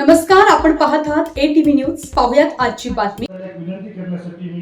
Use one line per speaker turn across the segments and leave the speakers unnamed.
नमस्कार आपण पाहत आहात ए टीव्ही न्यूज पाहुयात आजची बातमी.
विनंती करण्यासाठी मी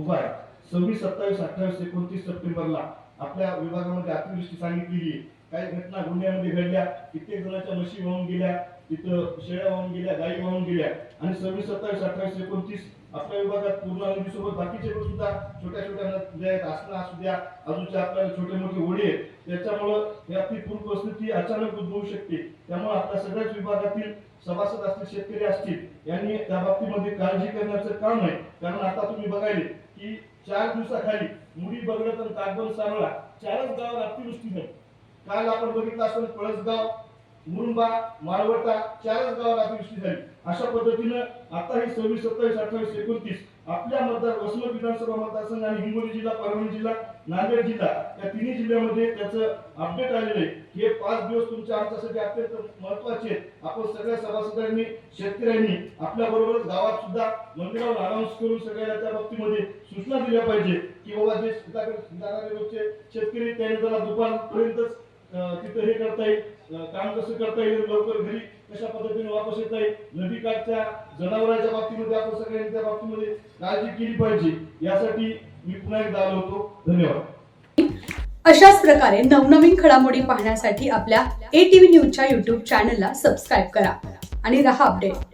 उभा आहे. सव्वीस सत्तावीस अठ्ठावीस एकोणतीस सप्टेंबरला आपल्या विभागामध्ये अतिवृष्टी सांगितलेली आहे. काही घटना गुन्ह्यामध्ये घडल्या कित्येक जणांच्या म्हशी वाहून गेल्या तिथं शेळ्या वाहून गेल्या गायी वाहून गेल्या. आणि सव्वीस सत्तावीस अठ्ठावीस एकोणतीस आपल्या विभागात पूर्ण नदीसोबत बाकीचे पण सुद्धा छोट्या छोट्या नद्या आहेत आसना असू द्या अजूनच्या आपल्याला छोटे मोठे ओढे आहेत. त्याच्यामुळं ही आपली पूर परिस्थिती अचानक उद्भवू शकते. त्यामुळे आपल्या सगळ्याच विभागातील सभासद असतील शेतकरी असतील यांनी त्या बाबतीमध्ये काळजी करण्याचं काम आहे. कारण आता तुम्ही बघायले की चार दिवसाखाली मुडी बगडत आणि कागबन सारोळा चारच गावात अतिवृष्टी झाली. काल आपण बघितलं असं पळसगाव मुरुंबा माळवटा चारच गावाला अतिवृष्टी झाली. अशा पद्धतीनं आता ही सव्वीस सत्तावीस अठ्ठावीस एकोणतीस आपल्या मतदार वसमत विधानसभा मतदारसंघ आणि हिंगोली जिल्हा परभणी जिल्हा नांदेड जिल्हा या तिन्ही जिल्ह्यामध्ये त्याचं अपडेट आलेलं आहे. हे पाच दिवस तुमच्या आमच्यासाठी अत्यंत महत्त्वाचे आहेत. आपण सगळ्या सभासदांनी शेतकऱ्यांनी आपल्या बरोबरच गावात सुद्धा मंदिरावर अनाऊन्स करून सगळ्या त्या बाबतीमध्ये सूचना दिल्या पाहिजे की बाबा जे शेताकडे जाणारे शेतकरी त्यांनी जरा दुपारपर्यंतच तिथं हे करता येईल. काम कसं करता येईल लवकर घरी कशा पद्धतीने वापस येता येईल नदी काठच्या जनावरांच्या बाबतीमध्ये आपण सगळ्यांच्या बाबतीमध्ये काळजी केली पाहिजे. यासाठी मी पुन्हा एकदा आलो होतो. धन्यवाद.
अशाच प्रकारे नवनवीन घडामोडी पाहण्यासाठी आपल्या ए टी व्ही न्यूजच्या युट्यूब चॅनलला सबस्क्राईब करा आणि रहा अपडेट